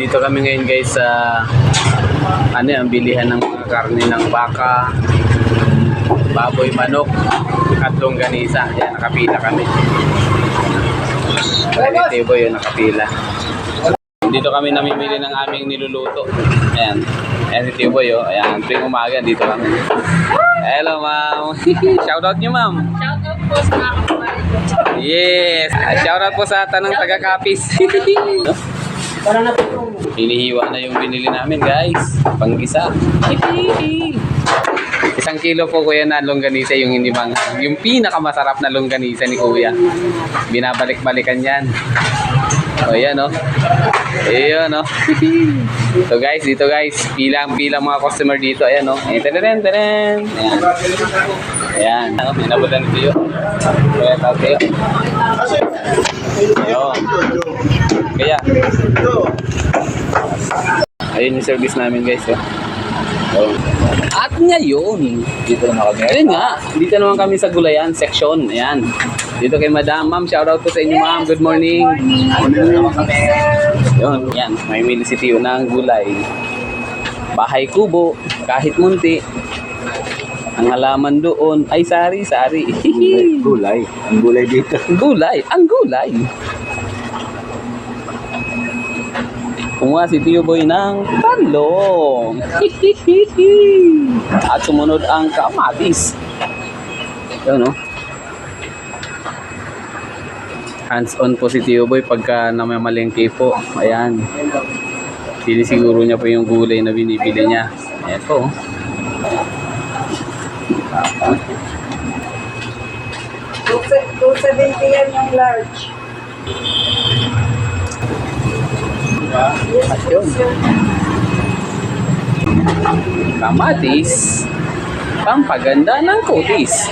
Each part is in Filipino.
Dito kami ngayon guys sa ano yung bilihan ng mga karne ng baka, baboy, manok, at longganisa. Yan, nakapila kami. Relativo yun, nakapila. Dito kami namimili ng aming niluluto. Ayan. Ayan si Tiboy, oh. Ayan, tuwing umaga, dito kami. Hello, ma'am. Shoutout niyo, ma'am. Shoutout po sa mga. Yes! Shoutout po sa tanang taga-kapis. Hinihiwa na yung binili namin, guys. Panggisa. Isang kilo po kuya na longganisa yung hindi bang yung pinakamasarap na longganisa ni kuya. Binabalik-balikan yan. O yan o. Ayan o. so guys, dito guys, pilang-pilang mga customer dito. Ayan o. Ayan, tadadam, tadam. Ayan. Ayan. Ano, minabutan ito yun. Kaya tao kayo. Ayun. Kaya. Ayun yung service namin guys. Oh. At ngayon, dito na kami. Ayun nga, dito naman kami sa Gulayan section. Ayan. Dito kay Madam. Ma'am, shout out po sa inyo ma'am. Good morning. Yun, yan. May mili si Tio ng gulay. Bahay kubo, kahit munti. Ang halaman doon ay sari-sari. Gulay. gulay. Ang gulay dito. Gulay. Ang gulay. Kumuha si Tio Boy ng tanlong. At sumunod ang kamatis. Yun, oh. no? Hands-on po si Tio Boy pagka namamalengke po. Ayan. Sinisiguro niya po yung gulay na binibili niya. Eto. Oh. 270 yan yung large. Yes, Ayun. Kamatis. Pampaganda ng kutis.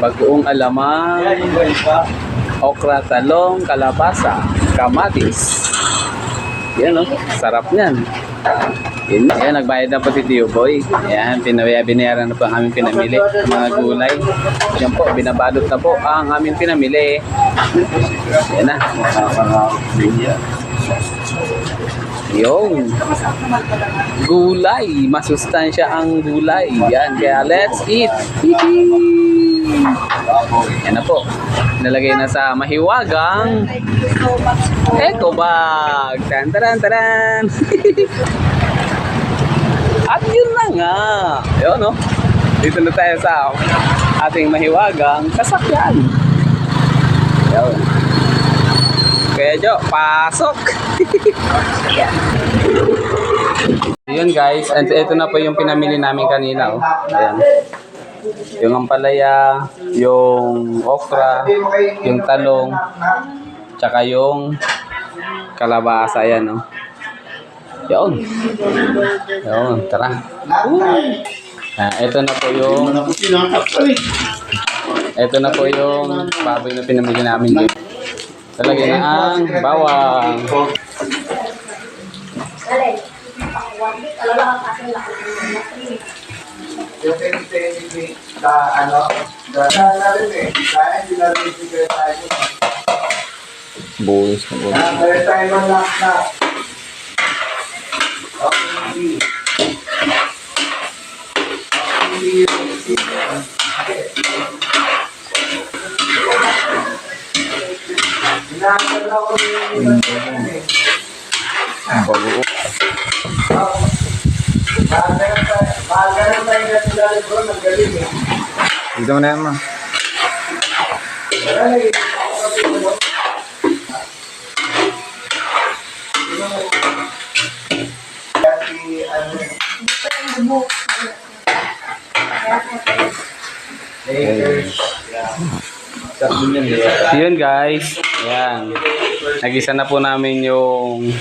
Bagoong alamang. Okra talong kalabasa. Kamatis. Yan o. Oh. Sarap niyan. Yun, yan, nagbayad na po si Tio Boy. Yan, pinawaya, binayaran na po ang aming pinamili. Mga gulay. Yan po, binabalot na po ang aming pinamili. Yan na. Yung gulay, masustansya ang gulay. Yan, kaya let's eat. Yan na po. Nalagay na sa mahiwagang eco bag. Tan taran taran. At yun na nga. Yun, no? Dito na tayo sa ating mahiwagang sasakyan. Yun. Kaya Jo, pasok! Yun guys, and ito na po yung pinamili namin kanina. Oh. Ayan. Yung ampalaya, yung okra, yung talong, tsaka yung kalabasa. Ayan, oh. Yun. Yun, tara. Ah, ito na po yung ito na po yung baboy na pinamili namin. Talagay na ang bawang. Penitente na ano, Dito mo na yan, Yun guys. Ayan. Nagisa na po namin yung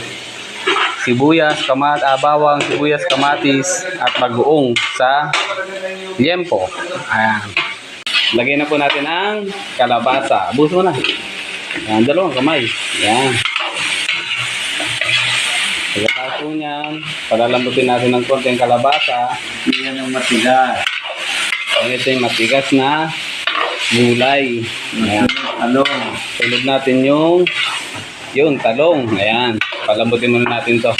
sibuyas, kamat, ah, bawang, sibuyas, kamatis, at bagoong sa liempo. Ayan. Lagyan na po natin ang kalabasa. Buhos mo na. Ayan, dalawang kamay. Ayan. Pagkatapos po niyan, palalambutin natin ng konting kalabasa. yan ang matigas. Ayan, ito yung matigas na gulay. Ayan. Ano? Tulog natin yung Yun, talong. Ayan. Palambutin muna natin to.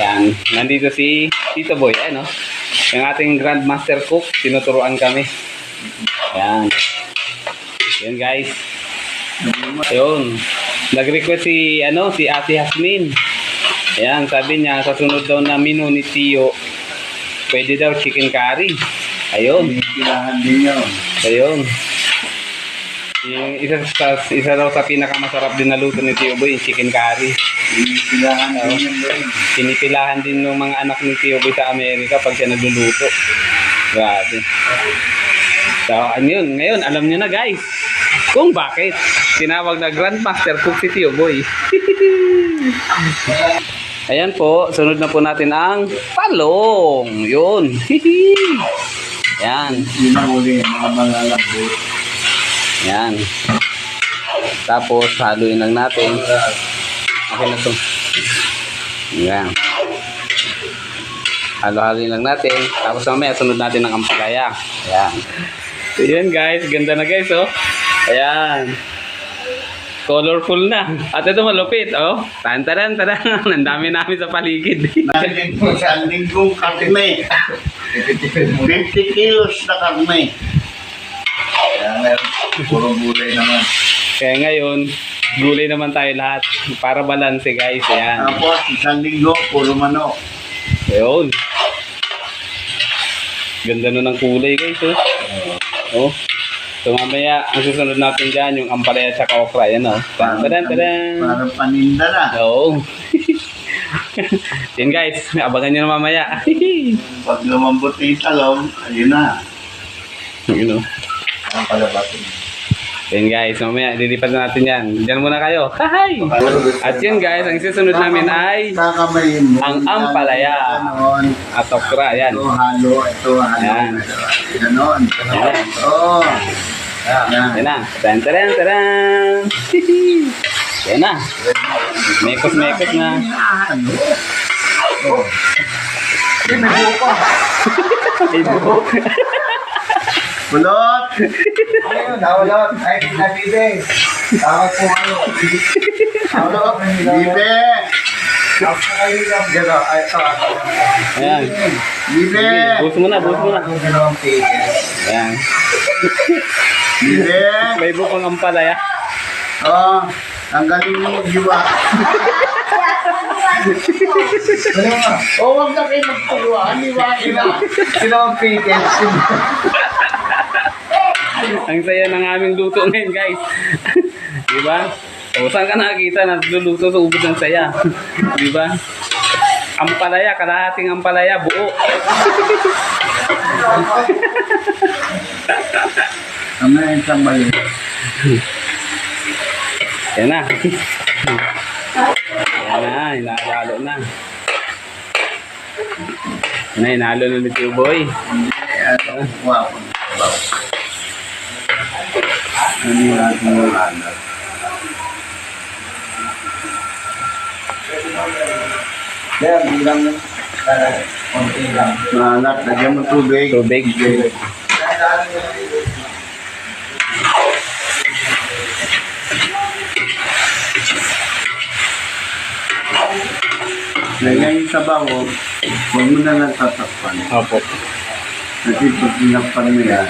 Ayan. Nandito si Tito Boy. Ayan, no? Yung ating Grandmaster Cook. Tinuturuan kami. Ayan. Yan, guys. Ayun. Nag-request si, ano, si Ate Hasmin. Ayan, sabi niya, sa sunod daw na menu ni Tio, pwede daw chicken curry. Ayun. Kailangan din yun. Ayun. Yung isa sa isa daw sa pinakamasarap din na luto ni Tio Boy, yung chicken curry. Kailangan din yun doon. Pinipilahan din ng mga anak ni Tio Boy sa Amerika pag siya nagluluto. Grabe. So, yun? Ngayon, alam niyo na guys, kung bakit tinawag na Grandmaster Cook si Tio Boy. Ayan po, sunod na po natin ang talong. Yun. Yan. Yun ang uli, mga malalambot. Yan. Tapos, haluin lang natin. Okay na to. Yan. Halo-haloin lang natin. Tapos mamaya, sunod natin ng ampalaya. Ayan. So, yan guys. Ganda na guys, oh. Ayan. Colorful na. At ito malupit, oh. Tantaran, taran. Ang dami namin sa paligid. Nalagyan ko sa linggong karne. 50 kilos na karne. Kaya ngayon, puro gulay naman. Kaya ngayon, gulay naman tayo lahat. Para balanse guys. Ayan. Tapos, isang linggo, puro manok. Ayun. Ganda nun ng kulay guys, oh. Oh. So mamaya, ang susunod natin dyan, yung ampalaya at saka okra. Yan, oh. Tadan, tadan, tadan. Parang paninda na. Oo. Yan guys, abangan nyo na mamaya. Pag lumambot na yung talong, ayun na. you know. Ang palabatin. Yan guys, mamaya, lilipat na natin yan. Diyan muna kayo. Hi! At yan guys, ang susunod namin ay Kakamayin mo. Ang ampalaya. Ganon. at okra. Yan. Ito halo, ito halo. Ayan. Ganon. Ayan. Oo. Yan Yan. na. Tadan, tadan, tadan. Yan na. Mekos-mekos na. Oh. May buko. Ay, buhok. Bulot! Ayun, nawalot. Ay, nabibe. Tawag po ano. Nawalot. Bibe! Ako kayo lang. Gano'n. Ay, ito. Ayan. Bibe! Buhos mo na, buhos mo na. Dalawang pages. Ayan. Bibe! May bukong ampalaya. Oo. Ang galing mo mag-iwa. Oo, wag na kayo magtuluan. Iwain na. Dalawang pages. Ang saya ng aming luto ngayon, guys. Di ba? O, saan ka nakakita na luluto sa ubod ng saya? Di ba? Ampalaya, kalahating ampalaya, buo. Ano yung isang mali? Yan na. Yan na, hinahalo na. Yan na, hinahalo na ni Tio Boy. Wow. Ano yung ating mga Kaya bilang konti lang. Maalat, lagyan mo tubig. Tubig. Lagyan yung sabaw, huwag mo na lang tatakpan. Opo. Kasi pag tinakpan mo yan,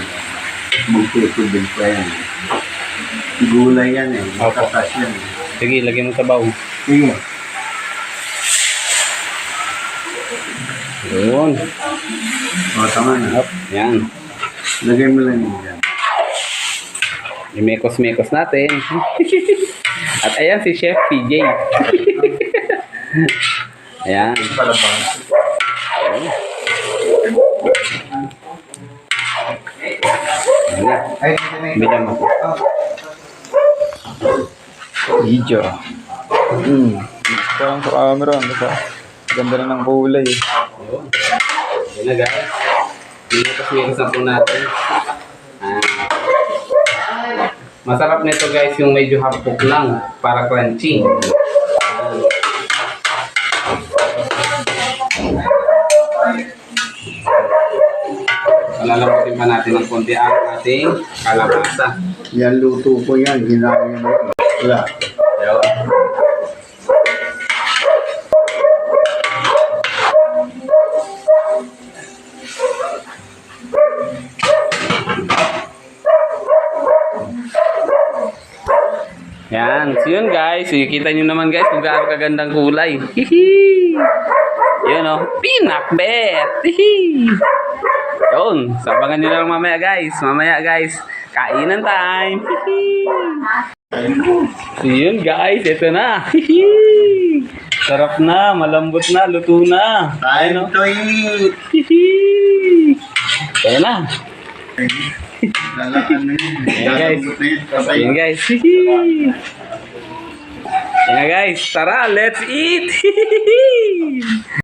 magtutubig pa yan. Gulay yan eh, Opo. matatas yan. eh. Sige, lagyan mo sa baw. Sige. Yun. O, tama na. Yan. Lagyan mo lang yun yan. Imekos-mekos natin. At ayan si Chef PJ. ayan. Ayan. Bilang mo. Video. Hmm. Parang sa camera, ano ba? Ganda na ng kulay. eh. Yan na guys. Imekos-mekos na po natin. Ah. Masarap nito guys yung medyo hapok lang para crunchy. Lalamutin pa natin ng konti ang ating kalamasa. Yan, luto po yan. Ginagin mo. Wala. Yan. So yun guys. So, kita nyo naman guys kung gaano kagandang kulay. Hihi! Yun o. Pinakbet. Hihi. Yun. Sabangan nyo lang mamaya guys. Mamaya guys. Kainan time. Hihi. So yun guys. Ito na. Hihi. Sarap na. Malambot na. Luto na. Time to eat. Hihi. Ayan na. Ayan, guys. Ayan guys. Hihi. Ayan guys. Tara. Let's eat. Hihi.